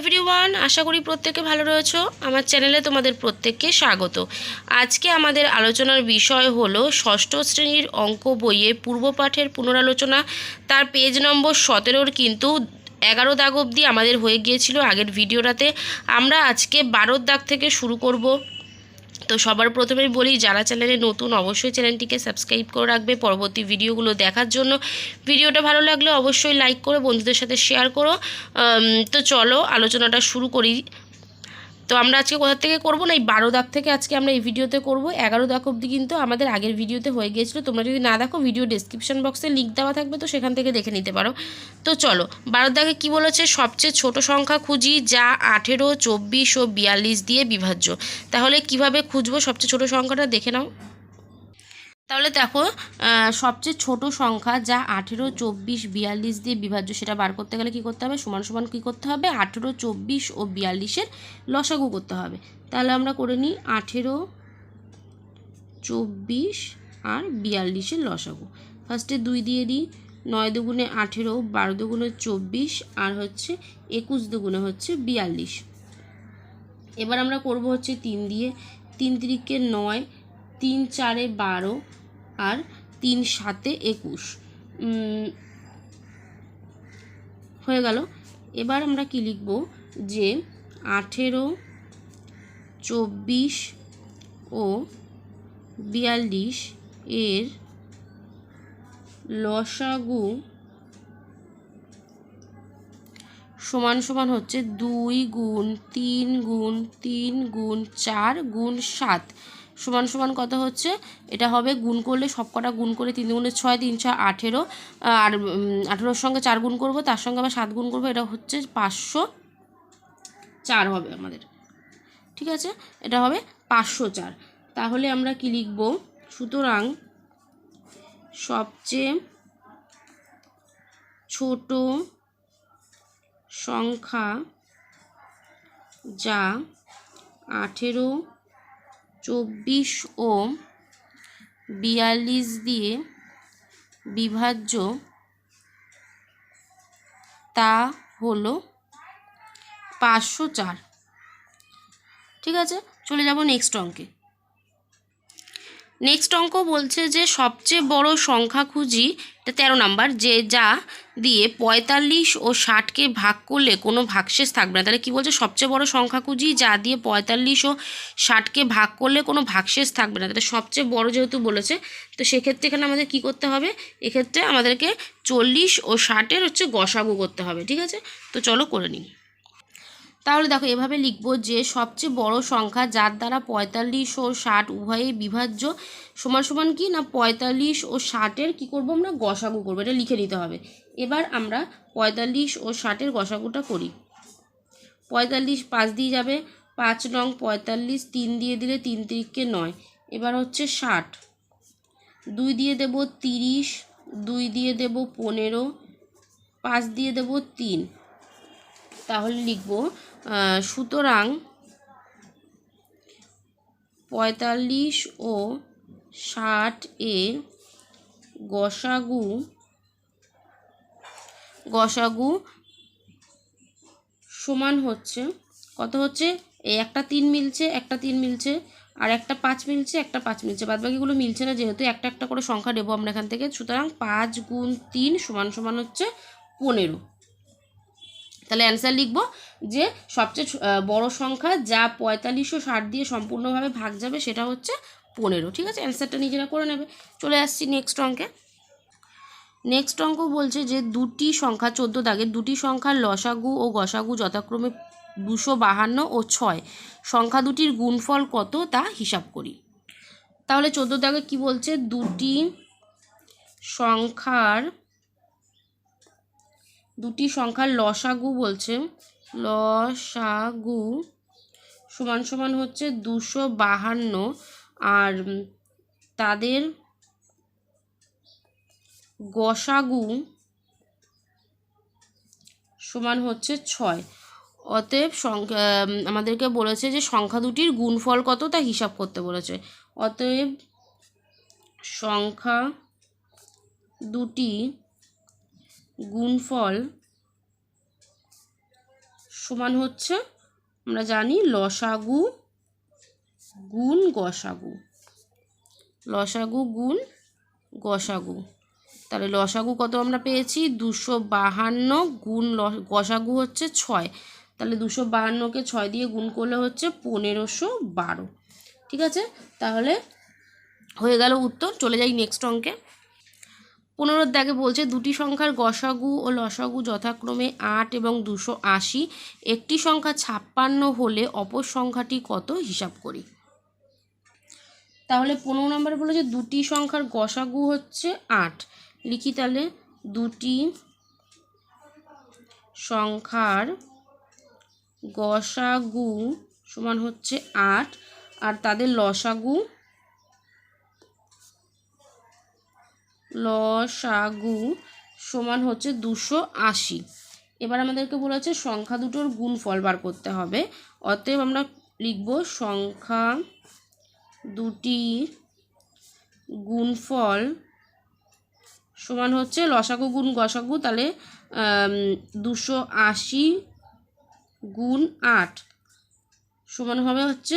Everyone আশা করি প্রত্যেকে ভালো রয়েছো। আমার চ্যানেলে তোমাদের প্রত্যেককে স্বাগত। আজকে আমাদের আলোচনার বিষয় হলো ষষ্ঠ শ্রেণির অঙ্ক বইয়ে পূর্ব পাঠের পুনরালোচনা। তার পেজ নম্বর সতেরোর কিন্তু এগারো দাগ অবধি আমাদের হয়ে গিয়েছিল আগের ভিডিওটাতে আমরা আজকে বারোর দাগ থেকে শুরু করব। তো সবার প্রথমেই বলি, যারা চ্যানেলে নতুন, অবশ্যই চ্যানেলটিকে সাবস্ক্রাইব করে রাখবে। পরবর্তী ভিডিওগুলো দেখার জন্য। ভিডিওটা ভালো লাগলে অবশ্যই লাইক করে বন্ধুদের সাথে শেয়ার করো। তো চলো, আলোচনাটা শুরু করি। তো আমরা আজকে কোথা থেকে করব না? এই বারো দাগ থেকে আজকে আমরা এই ভিডিওতে করব। এগারো দাগ অব্দি কিন্তু আমাদের আগের ভিডিওতে হয়ে গিয়েছিল। তোমরা যদি না দেখো, ভিডিও ডিসক্রিপশান বক্সে লিঙ্ক দেওয়া থাকবে, তো সেখান থেকে দেখে নিতে পারো। তো চলো, বারো দাগে কী বলেছে? সবচেয়ে ছোট সংখ্যা খুঁজি যা আঠেরো, চব্বিশ ও বিয়াল্লিশ দিয়ে বিভাজ্য। তাহলে কীভাবে খুঁজবো সবচেয়ে ছোট সংখ্যাটা দেখে নাও। তাহলে দেখো সবচেয়ে ছোট সংখ্যা যা আঠেরো, চব্বিশ, বিয়াল্লিশ দিয়ে বিভাজ্য, সেটা বার করতে গেলে কী করতে হবে? সমান সমান কী করতে হবে? আঠেরো, চব্বিশ ও বিয়াল্লিশের লসাগু করতে হবে। তাহলে আমরা করে নিই আঠেরো, চব্বিশ আর বিয়াল্লিশের লসাগু। ফার্স্টে দুই দিয়ে দিই, নয় দুগুণে আঠেরো, বারো দুগুণে চব্বিশ আর হচ্ছে একুশ দুগুণে হচ্ছে বিয়াল্লিশ। এবার আমরা করব হচ্ছে তিন দিয়ে। তিন তিরিকে নয়, তিন চারে বারো আর তিন সাতে একুশ। হয়ে গেল। এবার আমরা কি লিখব? যে আঠেরো, চব্বিশ ও বিয়াল্লিশ এর লসাগু সমান সমান হচ্ছে দুই গুণ তিন গুণ তিন গুণ চার গুণ সাত। সমান সমান কত হচ্ছে? এটা হবে গুণ করলে সব কটা গুণ করে তিন গুণে ছয়, তিন ছয় আঠেরো। আর আঠেরোর সঙ্গে চার গুণ করব, তার সঙ্গে আবার সাত গুণ করব, এটা হচ্ছে পাঁচশো চার হবে আমাদের। ঠিক আছে? এটা হবে পাঁচশো চার। তাহলে আমরা কি লিখব? সুতরাং সবচেয়ে ছোট সংখ্যা যা আঠেরো চব্বিশ ও বিয়াল্লিশ দিয়ে বিভাজ্য তা হলো পাঁচশো চার। ঠিক আছে? চলে যাব নেক্সট অঙ্কে। নেক্সট অঙ্ক বলছে যে সবচেয়ে বড় সংখ্যা খুঁজি, এটা তেরো নাম্বার, যে যা দিয়ে পঁয়তাল্লিশ ও ষাটকে ভাগ করলে কোনো ভাগশেষ থাকবে না। তাহলে কী বলছে? সবচেয়ে বড় সংখ্যা খুঁজি, যা দিয়ে পঁয়তাল্লিশ ও ষাটকে ভাগ করলে কোনো ভাগশেষ থাকবে না। তাহলে সবচেয়ে বড় যেহেতু বলেছে, তো সেক্ষেত্রে এখানে আমাদের কি করতে হবে? এক্ষেত্রে আমাদেরকে চল্লিশ ও ষাটের হচ্ছে গসাগু করতে হবে, ঠিক আছে? তো চলো করে নিই। তাহলে দেখো, এভাবে লিখব যে সবচেয়ে বড় সংখ্যা যার দ্বারা পঁয়তাল্লিশ ও ষাট উভয়ই বিভাজ্য সমান সমান কি না পঁয়তাল্লিশ ও ষাটের কি করব আমরা? গসাগু করব, এটা লিখে নিতে হবে। এবার আমরা পঁয়তাল্লিশ ও ষাটের গসাগুটা করি। পঁয়তাল্লিশ পাঁচ দিয়ে যাবে, পাঁচ নং পঁয়তাল্লিশ তিন দিয়ে দিলে তিন তিরিককে নয়। এবার হচ্ছে ষাট। দুই দিয়ে দেব তিরিশ, দুই দিয়ে দেব পনেরো, পাঁচ দিয়ে দেব তিন। তাহলে লিখব সুতরাং পঁয়তাল্লিশ ও ষাট এ গসাগু গসাগু সমান হচ্ছে, কত হচ্ছে? এই একটা তিন মিলছে, একটা তিন মিলছে, আর একটা পাঁচ মিলছে, একটা পাঁচ মিলছে। বাদ বাকিগুলো মিলছে না, যেহেতু একটা একটা করে সংখ্যা নেব আমরা এখান থেকে। সুতরাং পাঁচ গুণ তিন সমান সমান হচ্ছে পনেরো। তাহলে অ্যান্সার লিখব যে সবচেয়ে বড় সংখ্যা যা পঁয়তাল্লিশশো ষাট দিয়ে সম্পূর্ণভাবে ভাগ যাবে সেটা হচ্ছে পনেরো, ঠিক আছে? অ্যান্সারটা নিজেরা করে নেবে। চলে আসছি নেক্সট অঙ্কে। নেক্সট অঙ্ক বলছে যে দুটি সংখ্যা চোদ্দ দাগের দুটি সংখ্যার লসাগু ও গসাগু যথাক্রমে দুশো বাহান্ন ও ছয়। সংখ্যা দুটির গুণফল কত তা হিসাব করি। তাহলে চোদ্দ দাগে কি বলছে? দুটি সংখ্যার দুটি সংখ্যার লসাগু বলছে। লসাগু সমান সমান হচ্ছে দুশো বাহান্ন। আর তাদের গসাগু সমান হচ্ছে ছয়। অতএব সংখ্যা আমাদেরকে বলেছে যে সংখ্যা দুটির গুণফল কত তা হিসাব করতে বলেছে। অতএব সংখ্যা দুটি গুণফল সমান হচ্ছে, আমরা জানি লসাগু গুণ গসাগু। লসাগু গুণ গসাগু। তাহলে লসাগু কত আমরা পেয়েছি? দুশো বাহান্ন গুণ গসাগু হচ্ছে ছয়। তাহলে দুশো বাহান্নকে ছয় দিয়ে গুণ করলে হচ্ছে পনেরোশো বারো। ঠিক আছে? তাহলে হয়ে গেল উত্তর। চলে যাই নেক্সট অঙ্কে। পনেরোর দাগে বলছে দুটি সংখ্যার গসাগু ও লসাগু যথাক্রমে আট এবং দুশো আশি। একটি সংখ্যা ছাপ্পান্ন হলে অপর সংখ্যাটি কত হিসাব করি? তাহলে পনেরো নম্বরে বলেছে দুটি সংখ্যার গসাগু হচ্ছে আট। লিখি তাহলে দুটি সংখ্যার গসাগু সমান হচ্ছে আট আর তাদের লসাগু লসাগু সমান হচ্ছে দুশো আশি। এবার আমাদেরকে বলা বলেছে সংখ্যা দুটোর গুণফল বার করতে হবে। অতএব আমরা লিখব সংখ্যা দুটির গুণফল সমান হচ্ছে লসাগু গুণ গসাগু, তাহলে দুশো আশি গুণ আট সমান হবে হচ্ছে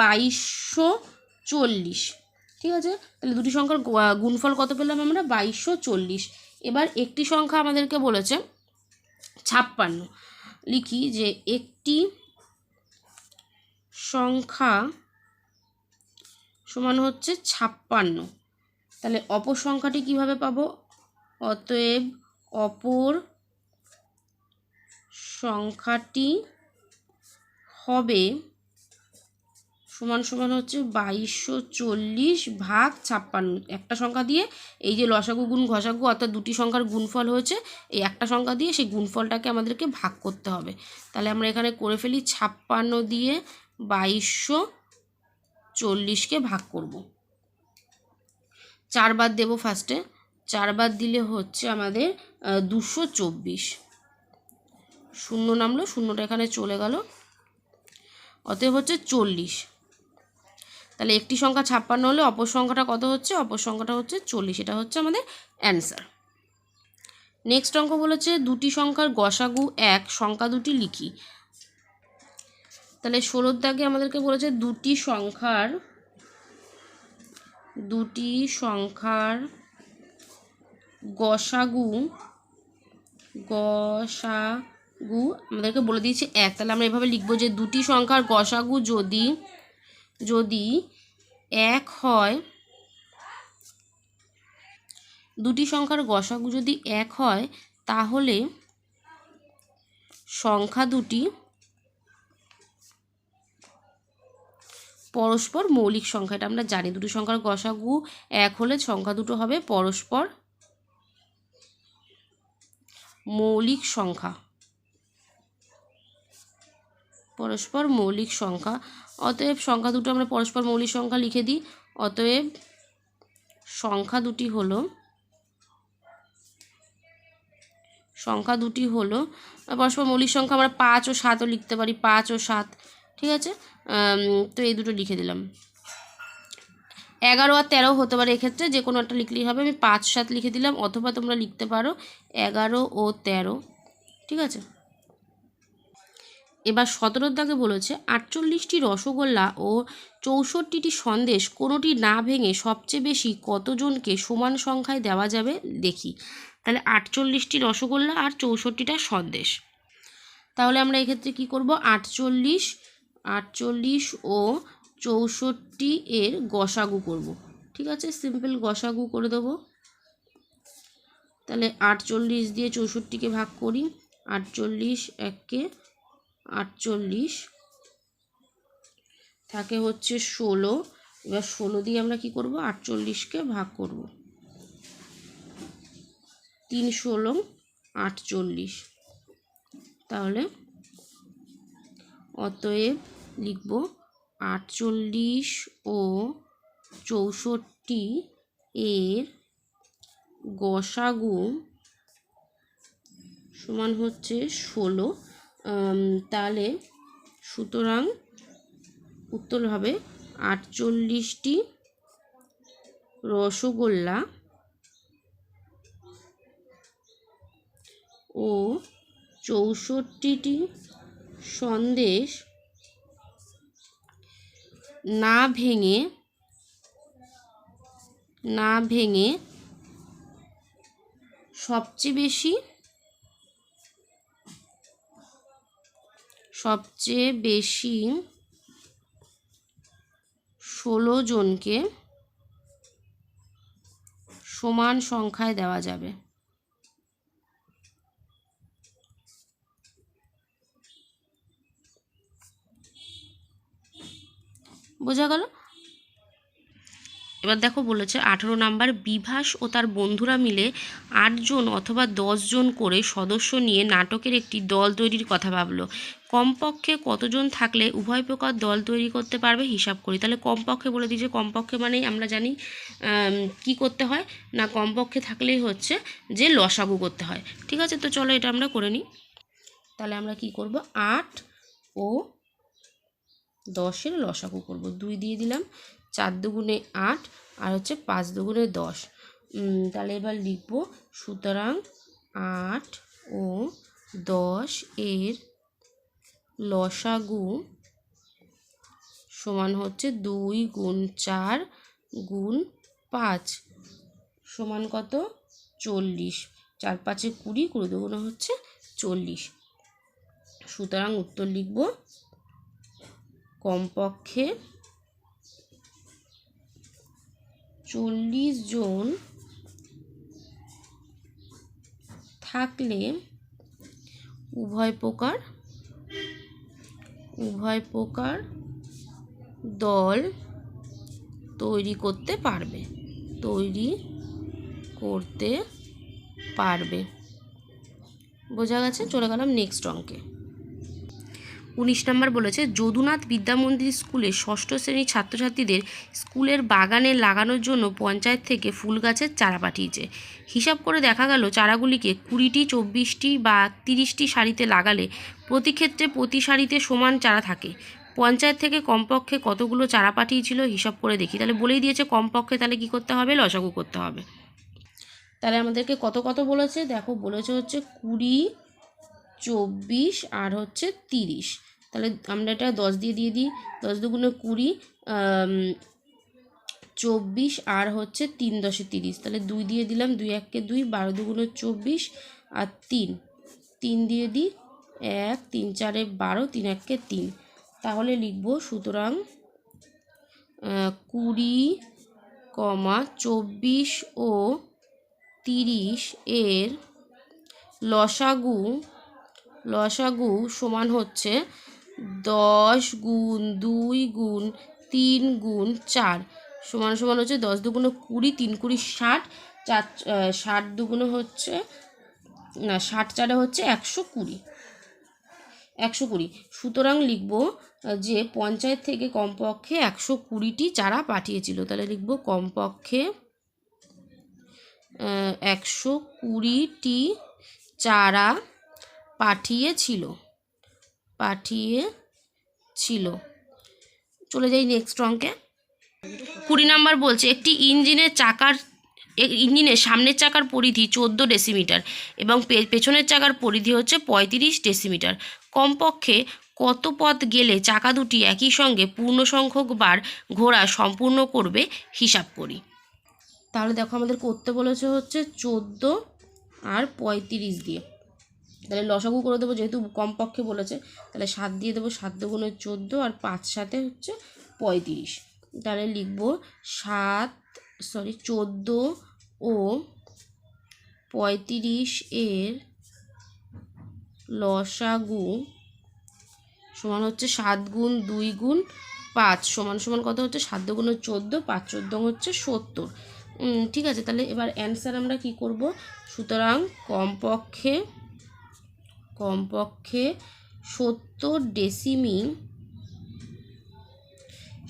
বাইশশো চল্লিশ। ঠিক আছে? তাহলে দুটি সংখ্যার গুণফল কত পেলাম আমরা? বাইশশো চল্লিশ। এবার একটি সংখ্যা আমাদেরকে বলেছে, ছাপ্পান্ন। লিখি যে একটি সংখ্যা সমান হচ্ছে ছাপ্পান্ন। তাহলে অপর সংখ্যাটি কীভাবে পাবো? অতএব অপর সংখ্যাটি হবে সমান সমান হচ্ছে বাইশশো চল্লিশ ভাগ ছাপ্পান্ন। একটা সংখ্যা দিয়ে এই যে লসাগু, গুণ ঘষাগু অর্থাৎ দুটি সংখ্যার গুণফল হয়েছে, এই একটা সংখ্যা দিয়ে সেই গুণফলটাকে আমাদেরকে ভাগ করতে হবে। তাহলে আমরা এখানে করে ফেলি ছাপ্পান্ন দিয়ে বাইশশো চল্লিশকে ভাগ করব। চারবার দেবো ফার্স্টে চারবার দিলে হচ্ছে আমাদের দুশো চব্বিশ। শূন্য নামলো, শূন্যটা এখানে চলে গেল। অতএব হচ্ছে চল্লিশ। তাহলে একটি সংখ্যা ছাপ্পান্ন হলে অপর সংখ্যাটা কত হচ্ছে? অপর সংখ্যাটা হচ্ছে চল্লিশ। এটা হচ্ছে আমাদের অ্যান্সার। নেক্সট অঙ্ক বলেছে দুটি সংখ্যার গসাগু এক, সংখ্যা দুটি লিখি। তাহলে ষোলোর দাগে আমাদেরকে বলেছে দুটি সংখ্যার দুটি সংখ্যার গসাগু গসাগু আমাদেরকে বলে দিয়েছে এক। তাহলে আমরা এভাবে লিখব যে দুটি সংখ্যার গসাগু যদি যদি এক হয়, দুটি সংখ্যার গসাগু যদি এক হয়, তাহলে সংখ্যা দুটি পরস্পর মৌলিক সংখ্যা। এটা আমরা জানি, দুটি সংখ্যার গসাগু এক হলে সংখ্যা দুটো হবে পরস্পর মৌলিক সংখ্যা। পরস্পর মৌলিক সংখ্যা। অতএব সংখ্যা দুটো আমরা পরস্পর মৌলিক সংখ্যা লিখে দিই। অতএব সংখ্যা দুটি হলো, সংখ্যা দুটি হলো, পরস্পর মৌলিক সংখ্যা আমরা পাঁচ ও সাতও লিখতে পারি, পাঁচ ও সাত, ঠিক আছে? তো এই দুটো লিখে দিলাম। এগারো আর তেরো হতে পারে এক্ষেত্রে, যে কোনো একটা লিখলেই হবে। আমি পাঁচ সাত লিখে দিলাম, অথবা তোমরা লিখতে পারো এগারো ও তেরো, ঠিক আছে? এবার সতেরোর বলেছে, আটচল্লিশটি রসগোল্লা ও চৌষট্টিটি সন্দেশ কোনোটি না ভেঙে সবচেয়ে বেশি কতজনকে সমান সংখ্যায় দেওয়া যাবে দেখি। তাহলে আটচল্লিশটি রসগোল্লা আর চৌষট্টিটা সন্দেশ। তাহলে আমরা এক্ষেত্রে কি করব? আটচল্লিশ আটচল্লিশ ও চৌষট্টি এর গসাগু করব। ঠিক আছে? সিম্পল গসাগু করে দেবো। তাহলে আটচল্লিশ দিয়ে চৌষট্টিকে ভাগ করি। আটচল্লিশ এককে আটচল্লিশ। থাকে হচ্ছে ষোলো। এবার ষোলো দিয়ে আমরা কি করব? আটচল্লিশকে ভাগ করব। তিন ষোলো, আটচল্লিশ। তাহলে অতএব লিখব আটচল্লিশ ও চৌষট্টি এর গসাগু সমান হচ্ছে ষোলো। তাহলে সুতরাং উত্তর হবে আটচল্লিশটি রসগোল্লা ও চৌষট্টিটি সন্দেশ না ভেঙে না ভেঙে সবচেয়ে বেশি সবচেয়ে বেশি ষোলো জনকে সমান সংখ্যায় দেওয়া যাবে। বোঝা গেল? এবার দেখো বলেছে, আঠেরো নাম্বার, বিভাস ও তার বন্ধুরা মিলে আটজন অথবা জন করে সদস্য নিয়ে নাটকের একটি দল তৈরির কথা ভাবলো। কমপক্ষে কতজন থাকলে উভয় প্রকার দল তৈরি করতে পারবে হিসাব করি। তাহলে কমপক্ষে বলে দিই যে কমপক্ষে মানেই আমরা জানি কি করতে হয়, না কমপক্ষে থাকলেই হচ্ছে যে লসাগু করতে হয়। ঠিক আছে? তো চলো এটা আমরা করে নিই। তাহলে আমরা কি করব? আট ও দশের লসাগু করব। দুই দিয়ে দিলাম। চার দুগুণে আট আর হচ্ছে পাঁচ দুগুণে দশ। তাহলে এবার লিখব, সুতরাং আট ও দশ এর লসাগু সমান হচ্ছে দুই গুণ চার গুণ পাঁচ, সমান কত? চল্লিশ। চার পাঁচে কুড়ি কুড়ি দুগুণে হচ্ছে চল্লিশ। সুতরাং উত্তর লিখব, কমপক্ষে চল্লিশ জন থাকলে উভয় প্রকার উভয় প্রকার দল তৈরি করতে পারবে, তৈরি করতে পারবে। বোঝা গেছে? চলে গেলাম নেক্সট অঙ্কে। উনিশ নম্বর বলেছে, যদুনাথ বিদ্যামন্দির স্কুলে ষষ্ঠ শ্রেণির ছাত্রছাত্রীদের স্কুলের বাগানে লাগানোর জন্য পঞ্চায়েত থেকে ফুল গাছের চারা পাঠিয়েছে। হিসাব করে দেখা গেল, চারাগুলিকে কুড়িটি, চব্বিশটি বা তিরিশটি সারিতে লাগালে প্রতি ক্ষেত্রে প্রতি সারিতে সমান চারা থাকে। পঞ্চায়েত থেকে কমপক্ষে কতগুলো চারা পাঠিয়েছিল হিসাব করে দেখি। তাহলে বলেই দিয়েছে, কমপক্ষে তাহলে কি করতে হবে? লসাগু করতে হবে। তাহলে আমাদেরকে কত কত বলেছে? দেখো, বলেছে হচ্ছে কুড়ি, চব্বিশ আর হচ্ছে তিরিশ। তাহলে আমরা এটা দশ দিয়ে দিয়ে দিই। দশ দুগুণে কুড়ি চব্বিশ আর হচ্ছে তিন দশে তিরিশ। তাহলে দুই দিয়ে দিলাম, দুই এককে দুই, বারো দুগুণে চব্বিশ আর তিন। তিন দিয়ে দিই, এক, তিন চারে বারো, তিন এককে তিন। তাহলে লিখব সুতরাং কুড়ি কমা চব্বিশ ও তিরিশ এর লসাগু লসাগু সমান হচ্ছে দশ গুণ দুই গুণ তিন গুণ চার সমান সমান হচ্ছে দশ দুগুণে কুড়ি, তিন কুড়ি ষাট, চার ষাট দুগুণে হচ্ছে, না, ষাট চারে হচ্ছে একশো কুড়ি। একশো কুড়ি। সুতরাং লিখব যে পঞ্চায়েত থেকে কমপক্ষে একশো কুড়িটি চারা পাঠিয়েছিল। তাহলে লিখব কমপক্ষে একশো কুড়িটি চারা পাঠিয়েছিল। পাঠিয়েছিল। চলে যাই নেক্সট অঙ্কে কুড়ি নাম্বার বলছে, একটি ইঞ্জিনের চাকার ইঞ্জিনের সামনের চাকার পরিধি চোদ্দ ডেসিমিটার এবং পেছনের চাকার পরিধি হচ্ছে পঁয়ত্রিশ ডেসিমিটার। কমপক্ষে কত পথ গেলে চাকা দুটি একই সঙ্গে পূর্ণ সংখ্যক বার ঘোরা সম্পূর্ণ করবে হিসাব করি। তাহলে দেখো আমাদের করতে বলেছে হচ্ছে চোদ্দ আর পঁয়ত্রিশ দিয়ে। তাহলে লসাগু করে দেবো যেহেতু কমপক্ষে বলেছে, তাহলে সাত দিয়ে দেবো সাত দুগুণে চোদ্দ আর পাঁচ সাথে হচ্ছে পঁয়ত্রিশ। তাহলে লিখব সাত সরি চোদ্দ ও পঁয়ত্রিশ এর লসাগু সমান হচ্ছে সাত গুণ দুই গুণ পাঁচ, সমান সমান কত হচ্ছে সাত দুগুণ চোদ্দ, পাঁচ চোদ্দ হচ্ছে সত্তর। ঠিক আছে, তাহলে এবার অ্যান্সার আমরা কি করব? সুতরাং কমপক্ষে কমপক্ষে সত্তর ডেসিমি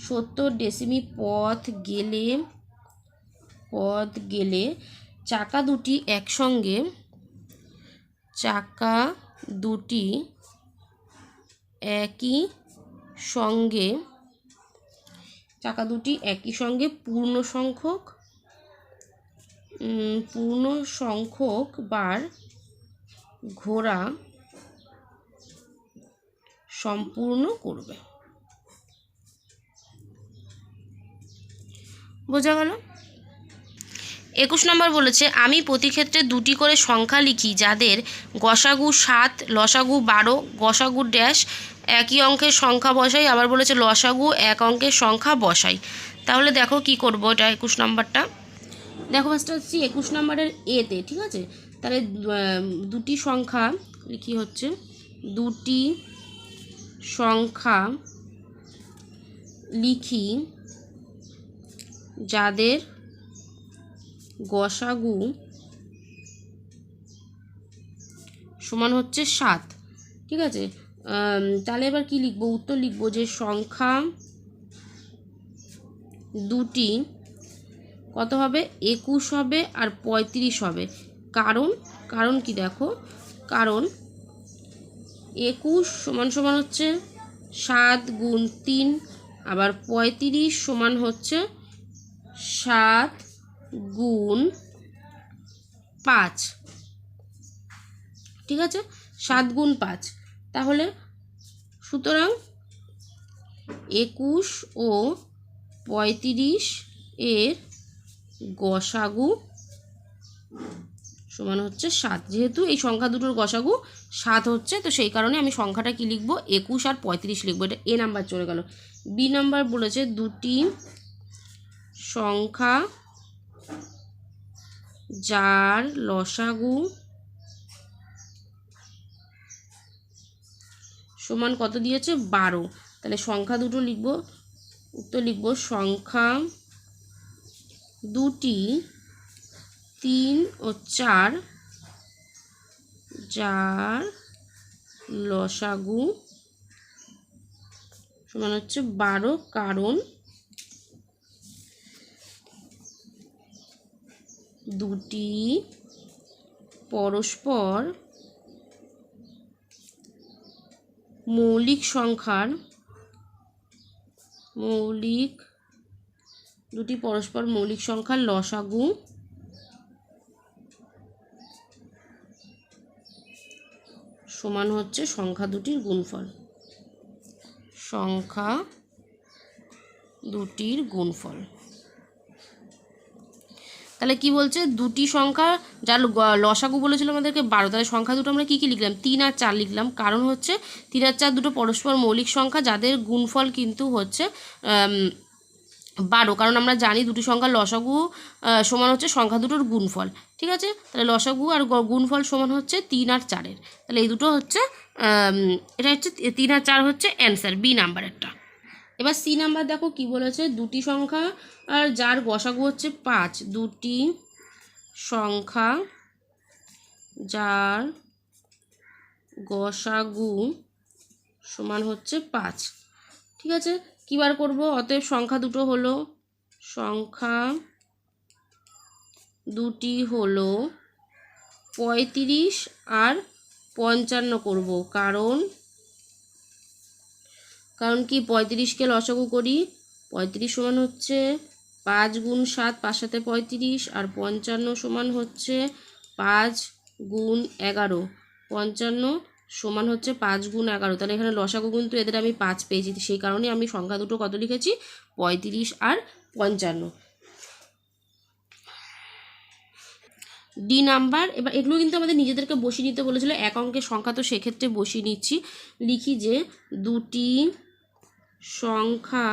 সত্তর ডেসিমি পথ গেলে পথ গেলে চাকা দুটি একসঙ্গে, চাকা দুটি একই সঙ্গে, চাকা দুটি একই সঙ্গে পূর্ণ সংখ্যক পূর্ণ সংখ্যক বার ঘোরা সম্পূর্ণ করবে। বোঝা গেল? একুশ নম্বর বলেছে, আমি প্রতি ক্ষেত্রে দুটি করে সংখ্যা লিখি যাদের গসাগু সাত, লসাগু বারো, গসাগু ড্যাশ একই অঙ্কের সংখ্যা বসাই। আবার বলেছে, লসাগু এক অঙ্কের সংখ্যা বসাই। তাহলে দেখো কি করব এটা একুশ নম্বরটা। দেখো ফার্স্টে হচ্ছে একুশ নম্বরের এতে ঠিক আছে? তাহলে দুটি সংখ্যা কি হচ্ছে? দুটি সংখ্যা লিখি যাদের গসাগু সমান হচ্ছে সাত। ঠিক আছে? তাহলে এবার কি লিখব? উত্তর লিখব যে সংখ্যা দুটি কত হবে? একুশ হবে আর পঁয়ত্রিশ হবে। কারণ কারণ কি দেখো? কারণ একুশ সমান সমান হচ্ছে সাত গুণ তিন, আবার পঁয়ত্রিশ সমান হচ্ছে সাত গুণ পাঁচ। ঠিক আছে? সাত গুণ পাঁচ। তাহলে সুতরাং একুশ ও পঁয়ত্রিশ এর গসাগু সমান হচ্ছে সাত। যেহেতু এই সংখ্যা দুটোর গসাগু সাত হচ্ছে, তো সেই কারণে আমি সংখ্যাটা কি লিখব? একুশ আর পঁয়ত্রিশ লিখব, এটা এ নাম্বার চলে গেল। বি নাম্বার বলেছে দুটি সংখ্যা যার লসাগু সমান কত দিয়েছে? বারো। তাহলে সংখ্যা দুটো লিখব, উত্তর লিখব, সংখ্যা দুটি তিন ও চার যার লসাগু সমান হচ্ছে বারো, কারণ দুটি পরস্পর মৌলিক সংখ্যার, মৌলিক, দুটি পরস্পর মৌলিক সংখ্যার লসাগু সমান হচ্ছে সংখ্যা দুটির গুণফল। সংখ্যা দুটির গুণফল। তাহলে কি বলছে? দুটি সংখ্যা যার লসাগু বলেছিল আমাদেরকে বারো, তাহলে সংখ্যা দুটো আমরা কী কী লিখলাম? তিন আর চার লিখলাম। কারণ হচ্ছে তিন আর চার দুটো পরস্পর মৌলিক সংখ্যা, যাদের গুণফল কিন্তু হচ্ছে বারো। কারণ আমরা জানি দুটি সংখ্যার লসাগু সমান হচ্ছে সংখ্যা দুটোর গুণফল। ঠিক আছে? তাহলে লসাগু আর গুণফল সমান হচ্ছে তিন আর চারের। তাহলে এই দুটো হচ্ছে এটা হচ্ছে তিন আর চার হচ্ছে অ্যান্সার বি নাম্বার একটা। এবার সি নাম্বার দেখো কি বলেছে? দুটি সংখ্যা আর যার গসাগু হচ্ছে পাঁচ, দুটি সংখ্যা যার গসাগু সমান হচ্ছে পাঁচ। ঠিক আছে? কী বার করব? অতএব সংখ্যা দুটো হলো সংখ্যা দুটি হলো পঁয়ত্রিশ আর পঞ্চান্ন করব। কারণ কারণ কি পঁয়ত্রিশকে লসাগু করি? পঁয়ত্রিশ সমান হচ্ছে পাঁচ গুণ সাত, পাঁচ সাথে পঁয়ত্রিশ, আর পঞ্চান্ন সমান হচ্ছে পাঁচ গুণ এগারো। পঞ্চান্ন সমান হচ্ছে পাঁচ গুণ এগারো। তাহলে এখানে লসাগু কিন্তু এদের আমি পাঁচ পেয়েছি, সেই কারণে আমি সংখ্যা দুটো কত লিখেছি? পঁয়ত্রিশ আর পঞ্চান্ন। ডি নাম্বার এবার এগুলো কিন্তু আমাদের নিজেদেরকে বসিয়ে নিতে বলেছিল, এক অঙ্কের সংখ্যা তো সেক্ষেত্রে বসিয়ে নিচ্ছি। লিখি যে দুটি সংখ্যা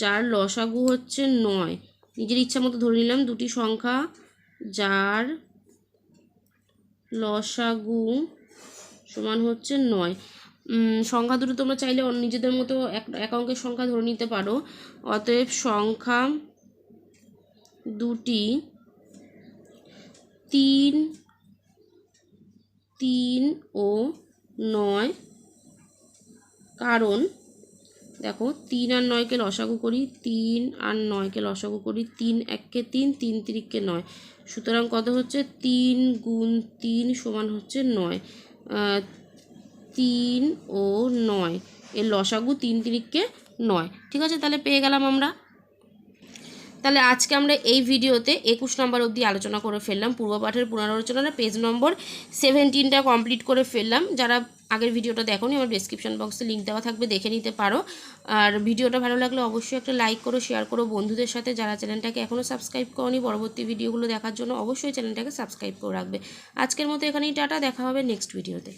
যার লসাগু হচ্ছে নয়। নিজের ইচ্ছা মতো ধরে নিলাম, দুটি সংখ্যা যার লসাগু সমান হচ্ছে নয়। সংখ্যা দুটো তোমরা চাইলে নিজেদের মতো এক অঙ্কের সংখ্যা ধরে নিতে পারো। অতএব সংখ্যা দুটি তিন তিন ও নয়। কারণ, দেখো, তিন আর নয়কে লসাগু করি, তিন আর নয়কে লসাগু করি, তিন এককে তিন তিন তিরিককে নয়। সুতরাং কত হচ্ছে? তিন গুণ তিন সমান হচ্ছে নয়। তিন ও নয়। এর লসাগু তিন তিরিককে নয়। ঠিক আছে? তাহলে পেয়ে গেলাম আমরা। তাহলে আজকে আমরা এই ভিডিওতে একুশ নম্বর অবধি আলোচনা করে ফেললাম, পূর্বপাঠের পুনরালোচনা পেজ নম্বর সেভেন্টিনটা কমপ্লিট করে ফেললাম। যারা আগের ভিডিওটা দেখো আমার ডিসক্রিপশন বক্সে লিঙ্ক দেওয়া থাকবে, দেখে নিতে পারো। আর ভিডিওটা ভালো লাগলে অবশ্যই একটা লাইক করো শেয়ার করো বন্ধুদের সাথে। যারা চ্যানেলটাকে এখনও সাবস্ক্রাইব করনি, পরবর্তী ভিডিওগুলো দেখার জন্য অবশ্যই চ্যানেলটাকে সাবস্ক্রাইব করে রাখবে। আজকের মতো এখানেই, টাটা, দেখা হবে নেক্সট ভিডিওতে